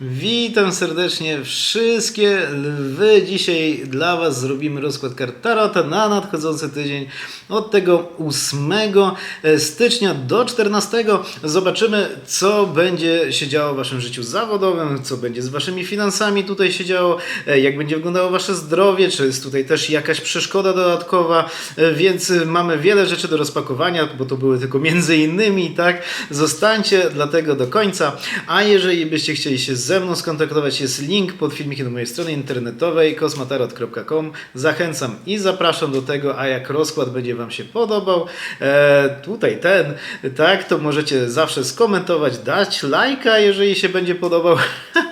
Witam serdecznie wszystkie lwy. Dzisiaj dla Was zrobimy rozkład kart Tarota na nadchodzący tydzień od tego 8 stycznia do 14. Zobaczymy, co będzie się działo w Waszym życiu zawodowym, co będzie z Waszymi finansami tutaj się działo, e, jak będzie wyglądało Wasze zdrowie, czy jest tutaj też jakaś przeszkoda dodatkowa, e, więc mamy wiele rzeczy do rozpakowania, bo to były tylko między innymi, tak? Zostańcie dlatego do końca, a jeżeli byście chcieli się ze mną skontaktować, jest link pod filmikiem do mojej strony internetowej kosmatarot.com. Zachęcam i zapraszam do tego, a jak rozkład będzie Wam się podobał, e, tutaj ten, tak, to możecie zawsze skomentować, dać lajka, jeżeli się będzie podobał,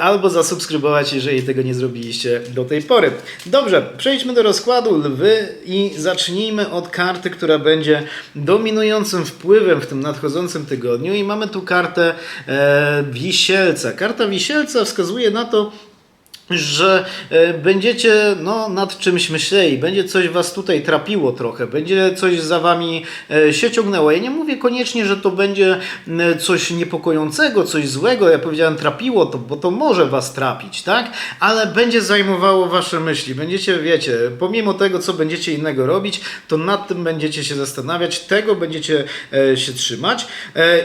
albo zasubskrybować, jeżeli tego nie zrobiliście do tej pory. Dobrze, przejdźmy do rozkładu lwy i zacznijmy od karty, która będzie dominującym wpływem w tym nadchodzącym tygodniu i mamy tu kartę e, wisielca. Karta wisielca wskazuje na to, że e, będziecie no, nad czymś myśleli, będzie coś was tutaj trapiło trochę, będzie coś za wami e, się ciągnęło. Ja nie mówię koniecznie, że to będzie coś niepokojącego, coś złego, ja powiedziałem trapiło to, bo to może was trapić, tak? Ale będzie zajmowało wasze myśli, będziecie, wiecie, pomimo tego, co będziecie innego robić, to nad tym będziecie się zastanawiać, tego będziecie e, się trzymać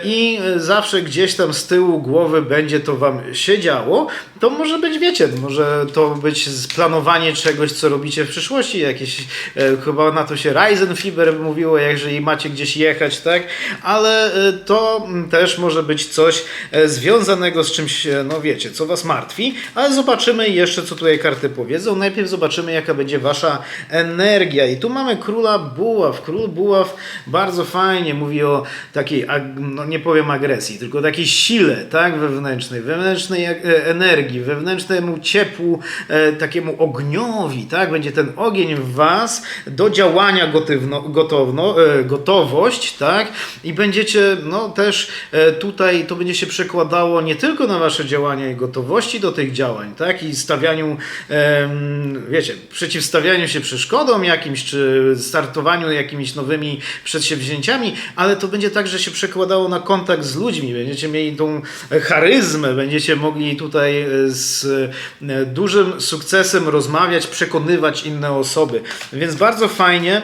i zawsze gdzieś tam z tyłu głowy będzie to wam się działo, to może być, wiecie, może to być planowanie czegoś, co robicie w przyszłości, jakieś, e, chyba na to się Ryzen Fiber mówiło, jeżeli macie gdzieś jechać, tak, ale e, to mm, też może być coś e, związanego z czymś, no wiecie, co was martwi, ale zobaczymy jeszcze, co tutaj karty powiedzą. Najpierw zobaczymy, jaka będzie wasza energia i tu mamy króla buław. Król buław bardzo fajnie mówi o takiej, no nie powiem agresji, tylko takiej sile, tak, wewnętrznej, wewnętrznej energii, wewnętrznemu ciepłu, e, takiemu ogniowi, tak, będzie ten ogień w was. Do działania gotywno, gotowno, e, gotowość, tak, i będziecie, no też e, tutaj to będzie się przekładało nie tylko na wasze działania i gotowości do tych działań, tak, i stawianiu, wiecie, przeciwstawianiu się przeszkodom jakimś, czy startowaniu jakimiś nowymi przedsięwzięciami, ale to będzie także się przekładało na kontakt z ludźmi, będziecie mieli tą charyzmę, będziecie mogli tutaj z dużym sukcesem rozmawiać, przekonywać inne osoby, więc bardzo fajnie.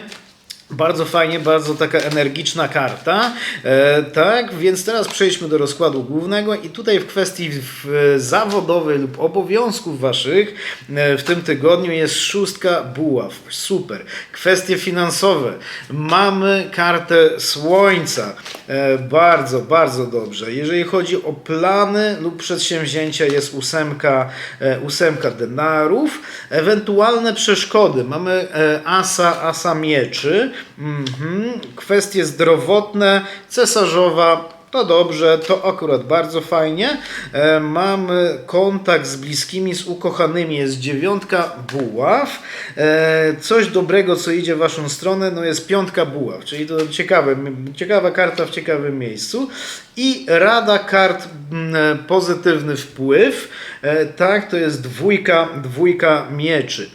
Bardzo fajnie, bardzo taka energiczna karta. E, tak, więc teraz przejdźmy do rozkładu głównego i tutaj w kwestii w, zawodowej lub obowiązków waszych e, w tym tygodniu jest szóstka buław. Super. Kwestie finansowe. Mamy kartę słońca. E, bardzo, bardzo dobrze. Jeżeli chodzi o plany lub przedsięwzięcia jest ósemka, e, ósemka denarów. Ewentualne przeszkody. Mamy e, asa, asa mieczy. Mhm. Kwestie zdrowotne, cesarzowa, to dobrze, to akurat bardzo fajnie. E, mamy kontakt z bliskimi, z ukochanymi, jest dziewiątka buław. E, coś dobrego, co idzie w waszą stronę, no jest piątka buław, czyli to ciekawe, ciekawa karta w ciekawym miejscu. I rada kart mm, pozytywny wpływ, e, tak, to jest dwójka, dwójka mieczy.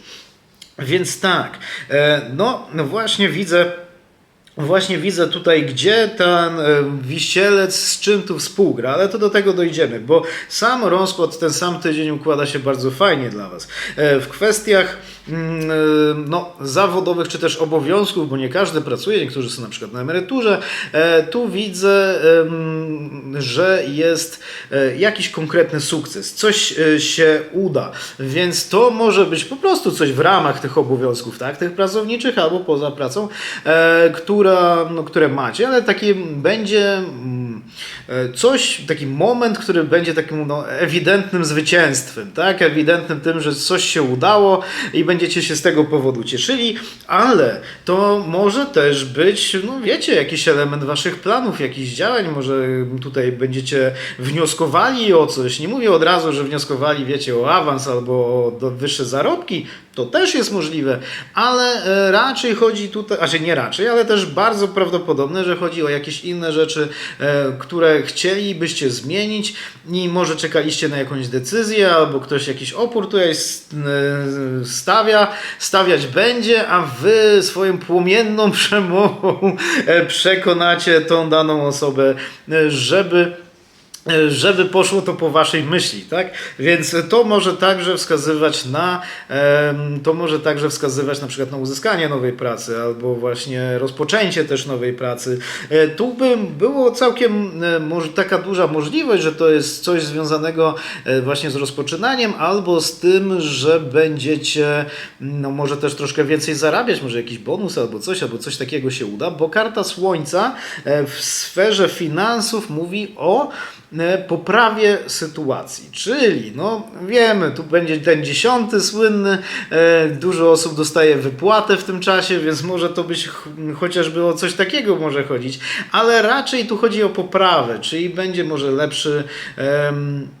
Więc tak, e, no, no właśnie widzę. Właśnie widzę tutaj, gdzie ten e, wisielec z czym tu współgra, ale to do tego dojdziemy, bo sam rozkład ten sam tydzień układa się bardzo fajnie dla Was. E, W kwestiach mm, e, no, zawodowych czy też obowiązków, bo nie każdy pracuje, niektórzy są na przykład na emeryturze, tu widzę, że jest jakiś konkretny sukces, coś się uda, więc to może być po prostu coś w ramach tych obowiązków, tak, tych pracowniczych albo poza pracą, e, która, no, które macie, ale taki będzie mm, e, coś, taki moment, który będzie takim no, ewidentnym zwycięstwem, tak, ewidentnym tym, że coś się udało i będziecie się z tego powodu cieszyli, ale to może też być, no wiecie, jakiś element waszych planów, jakichś działań, może tutaj będziecie wnioskowali o coś, nie mówię od razu, że wnioskowali, wiecie, o awans albo o wyższe zarobki, to też jest możliwe, ale e, raczej chodzi tutaj, znaczy nie raczej, ale też bardzo prawdopodobne, że chodzi o jakieś inne rzeczy, e, które chcielibyście zmienić i może czekaliście na jakąś decyzję, albo ktoś jakiś opór tutaj e, stawia, stawiać będzie, a wy swoją płomienną przemową przekonacie tą daną osobę, żeby żeby poszło to po waszej myśli, tak? Więc to może także wskazywać na to może także wskazywać na przykład na uzyskanie nowej pracy albo właśnie rozpoczęcie też nowej pracy. E, Tu by było całkiem e, może taka duża możliwość, że to jest coś związanego e, właśnie z rozpoczynaniem albo z tym, że będziecie no może też troszkę więcej zarabiać, może jakiś bonus albo coś, albo coś takiego się uda, bo karta Słońca w sferze finansów mówi o poprawie sytuacji. Czyli, no wiemy, tu będzie ten dziesiąty słynny, e, dużo osób dostaje wypłatę w tym czasie, więc może to być ch- chociażby o coś takiego może chodzić, ale raczej tu chodzi o poprawę, czyli będzie może lepszy. e, jak-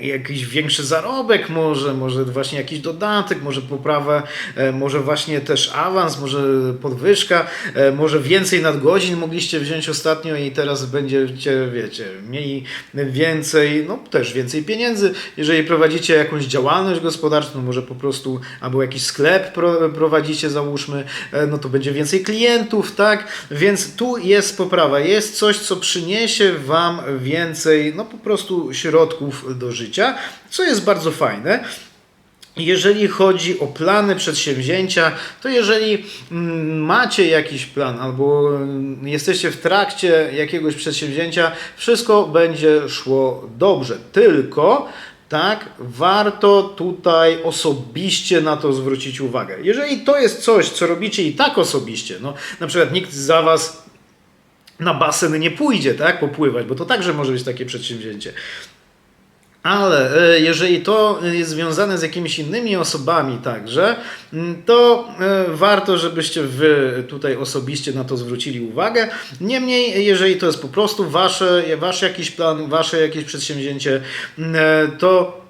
jakiś większy zarobek może, może właśnie jakiś dodatek, może poprawę, e, może właśnie też awans, może podwyżka, e, może więcej nadgodzin mogliście wziąć ostatnio i teraz będziecie, wiecie, mieli więcej, no też więcej pieniędzy. Jeżeli prowadzicie jakąś działalność gospodarczą, może po prostu, albo jakiś sklep pro, prowadzicie, załóżmy, e, no to będzie więcej klientów, tak? Więc tu jest poprawa, jest coś, co przyniesie Wam więcej, no po prostu środków do życia, co jest bardzo fajne. Jeżeli chodzi o plany przedsięwzięcia, to jeżeli mm, macie jakiś plan albo mm, jesteście w trakcie jakiegoś przedsięwzięcia, wszystko będzie szło dobrze. Tylko tak, warto tutaj osobiście na to zwrócić uwagę. Jeżeli to jest coś, co robicie i tak osobiście, no na przykład nikt za was na basen nie pójdzie, tak, popływać, bo to także może być takie przedsięwzięcie. Ale e, jeżeli to jest związane z jakimiś innymi osobami także, m, to e, warto, żebyście wy tutaj osobiście na to zwrócili uwagę. Niemniej, jeżeli to jest po prostu wasze, wasz jakiś plan, wasze jakieś przedsięwzięcie, m, e, to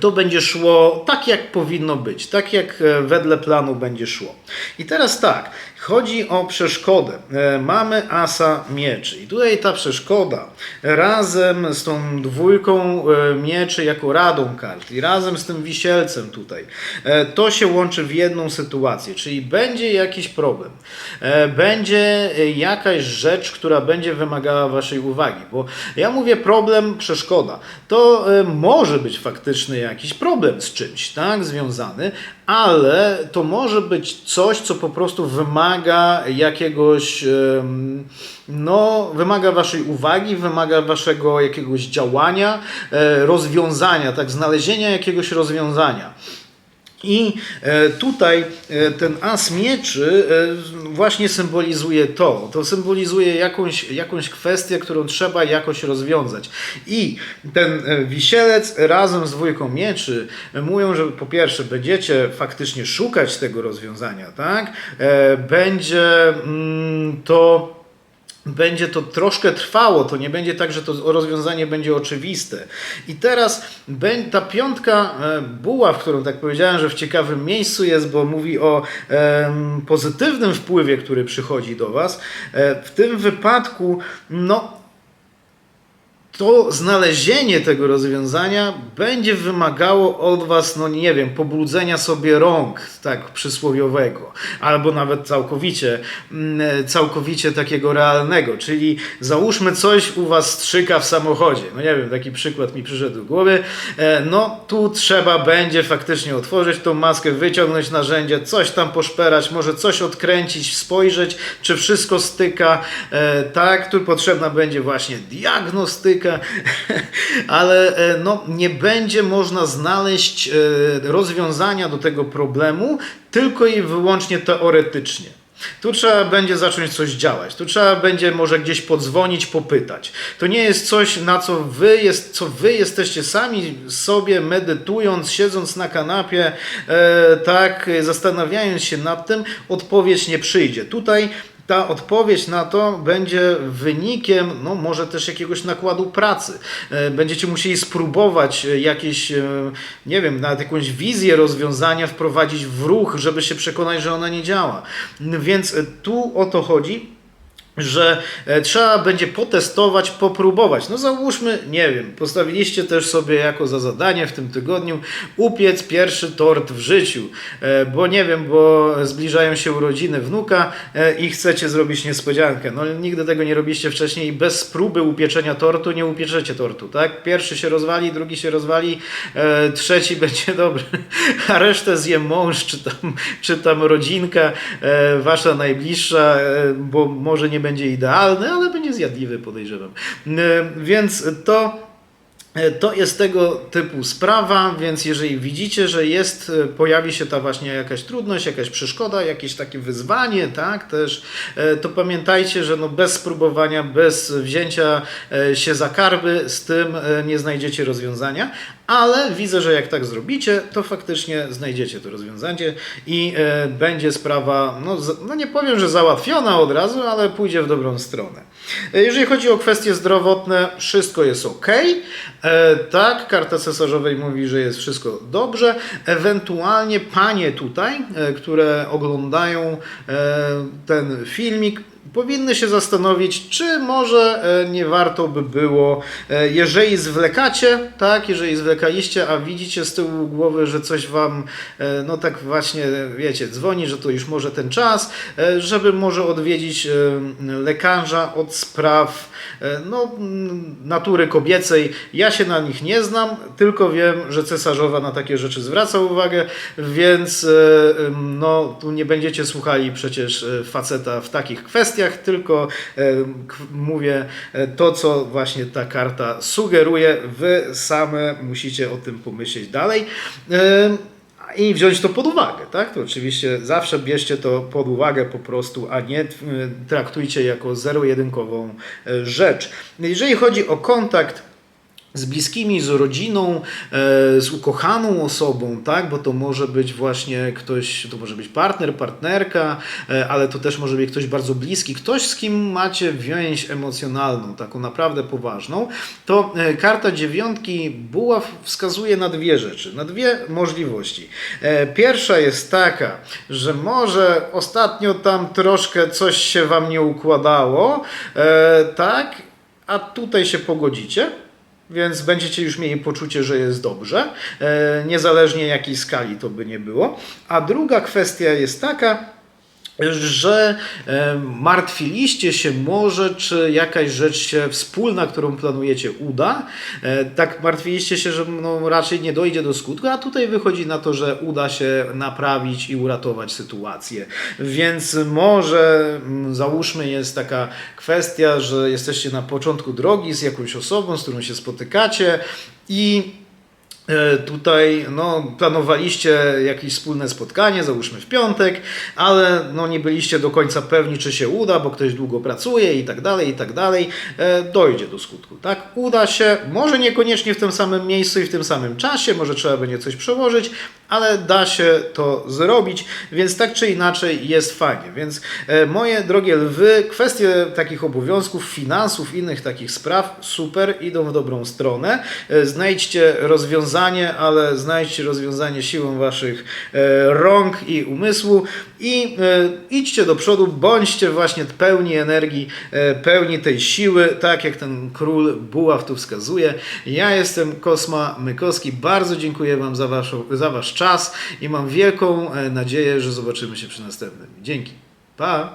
to będzie szło tak, jak powinno być, tak jak wedle planu będzie szło. I teraz tak, chodzi o przeszkodę. E, Mamy asa mieczy. I tutaj ta przeszkoda. Razem z tą dwójką e, mieczy jako radą kart. I razem z tym wisielcem tutaj, e, to się łączy w jedną sytuację, czyli będzie jakiś problem, będzie jakaś rzecz, która będzie wymagała waszej uwagi, bo ja mówię problem, przeszkoda, to może być faktycznie jakiś problem z czymś, tak, związany, ale to może być coś, co po prostu wymaga jakiegoś, no, wymaga waszej uwagi, wymaga waszego jakiegoś działania, e, rozwiązania, tak, znalezienia jakiegoś rozwiązania. I e, tutaj e, ten as mieczy e, właśnie symbolizuje to. To symbolizuje jakąś, jakąś kwestię, którą trzeba jakoś rozwiązać. I ten wisielec razem z dwójką mieczy mówią, że po pierwsze będziecie faktycznie szukać tego rozwiązania, tak? Będzie mm, to będzie to troszkę trwało, to nie będzie tak, że to rozwiązanie będzie oczywiste. I teraz ta piątka e, buław, którą tak powiedziałem, że w ciekawym miejscu jest, bo mówi o pozytywnym wpływie, który przychodzi do Was. E, w tym wypadku, no, to znalezienie tego rozwiązania będzie wymagało od Was, no nie wiem, pobrudzenia sobie rąk, tak przysłowiowego, albo nawet całkowicie, mm, całkowicie takiego realnego, czyli załóżmy coś u Was strzyka w samochodzie, no nie wiem, taki przykład mi przyszedł do głowy, E, no tu trzeba będzie faktycznie otworzyć tą maskę, wyciągnąć narzędzie, coś tam poszperać, może coś odkręcić, spojrzeć, czy wszystko styka, e, tak, tu potrzebna będzie właśnie diagnostyka, ale e, no, nie będzie można znaleźć e, rozwiązania do tego problemu tylko i wyłącznie teoretycznie. Tu trzeba będzie zacząć coś działać. Tu trzeba będzie może gdzieś podzwonić, popytać. To nie jest coś, na co wy, jest, co wy jesteście sami sobie medytując, siedząc na kanapie, e, tak, zastanawiając się nad tym, odpowiedź nie przyjdzie. Tutaj ta odpowiedź na to będzie wynikiem, no może też jakiegoś nakładu pracy. E, Będziecie musieli spróbować e, jakieś, e, nie wiem, nawet jakąś wizję rozwiązania wprowadzić w ruch, żeby się przekonać, że ona nie działa. Więc tu o to chodzi. Że e, trzeba będzie potestować, popróbować. No załóżmy, nie wiem, postawiliście też sobie jako za zadanie w tym tygodniu upiec pierwszy tort w życiu, e, bo nie wiem, bo zbliżają się urodziny wnuka e, i chcecie zrobić niespodziankę. No nigdy tego nie robiliście wcześniej i bez próby upieczenia tortu nie upieczecie tortu, tak? Pierwszy się rozwali, drugi się rozwali, trzeci będzie dobry, a resztę zje mąż, czy tam, czy tam rodzinka wasza najbliższa, bo może nie będzie idealny, ale będzie zjadliwy, podejrzewam. E, Więc to. E, To jest tego typu sprawa, więc jeżeli widzicie, że jest, e, pojawi się ta właśnie jakaś trudność, jakaś przeszkoda, jakieś takie wyzwanie, tak, też, e, to pamiętajcie, że no bez spróbowania, bez wzięcia się za karby, z tym nie znajdziecie rozwiązania, ale widzę, że jak tak zrobicie, to faktycznie znajdziecie to rozwiązanie i będzie sprawa, no, no nie powiem, że załatwiona od razu, ale pójdzie w dobrą stronę. Jeżeli chodzi o kwestie zdrowotne, wszystko jest ok. E, tak, karta cesarzowej mówi, że jest wszystko dobrze. Ewentualnie panie tutaj, e, które oglądają e, ten filmik, powinny się zastanowić, czy może e, nie warto by było, e, jeżeli zwlekacie, tak, jeżeli zwlekaliście, a widzicie z tyłu głowy, że coś wam, e, no tak właśnie, wiecie, dzwoni, że to już może ten czas, żeby może odwiedzić lekarza od spraw no, natury kobiecej. Ja się na nich nie znam, tylko wiem, że cesarzowa na takie rzeczy zwraca uwagę, więc no, tu nie będziecie słuchali przecież faceta w takich kwestiach, tylko e, mówię e, to, co właśnie ta karta sugeruje. Wy same musicie o tym pomyśleć dalej. E, i wziąć to pod uwagę, tak? To oczywiście zawsze bierzcie to pod uwagę po prostu, a nie traktujcie jako zero-jedynkową rzecz. Jeżeli chodzi o kontakt z bliskimi, z rodziną, e, z ukochaną osobą, tak? Bo to może być właśnie ktoś, to może być partner, partnerka, e, ale to też może być ktoś bardzo bliski, ktoś z kim macie więź emocjonalną, taką naprawdę poważną, to e, karta dziewiątki buław wskazuje na dwie rzeczy, na dwie możliwości. Pierwsza jest taka, że może ostatnio tam troszkę coś się wam nie układało, tak? A tutaj się pogodzicie. Więc będziecie już mieli poczucie, że jest dobrze, e, niezależnie jakiej skali to by nie było. A druga kwestia jest taka, że e, martwiliście się może, czy jakaś rzecz się wspólna, którą planujecie, uda. E, tak martwiliście się, że no, raczej nie dojdzie do skutku, a tutaj wychodzi na to, że uda się naprawić i uratować sytuację. Więc może mm, załóżmy jest taka kwestia, że jesteście na początku drogi z jakąś osobą, z którą się spotykacie i Tutaj no, planowaliście jakieś wspólne spotkanie, załóżmy w piątek, ale no, nie byliście do końca pewni, czy się uda, bo ktoś długo pracuje i tak dalej, i tak dalej. E, Dojdzie do skutku, tak? Uda się, może niekoniecznie w tym samym miejscu i w tym samym czasie, może trzeba będzie coś przełożyć, ale da się to zrobić, więc tak czy inaczej jest fajnie. Więc e, moje drogie lwy, kwestie takich obowiązków, finansów, innych takich spraw, super, idą w dobrą stronę. E, Znajdźcie rozwiązanie, ale znajdźcie rozwiązanie siłą waszych e, rąk i umysłu i e, idźcie do przodu, bądźcie właśnie pełni energii, e, pełni tej siły, tak jak ten król buław tu wskazuje. Ja jestem Kosma Mykowski, bardzo dziękuję wam za, waszą, za wasz czas i mam wielką nadzieję, że zobaczymy się przy następnym. Dzięki. Pa!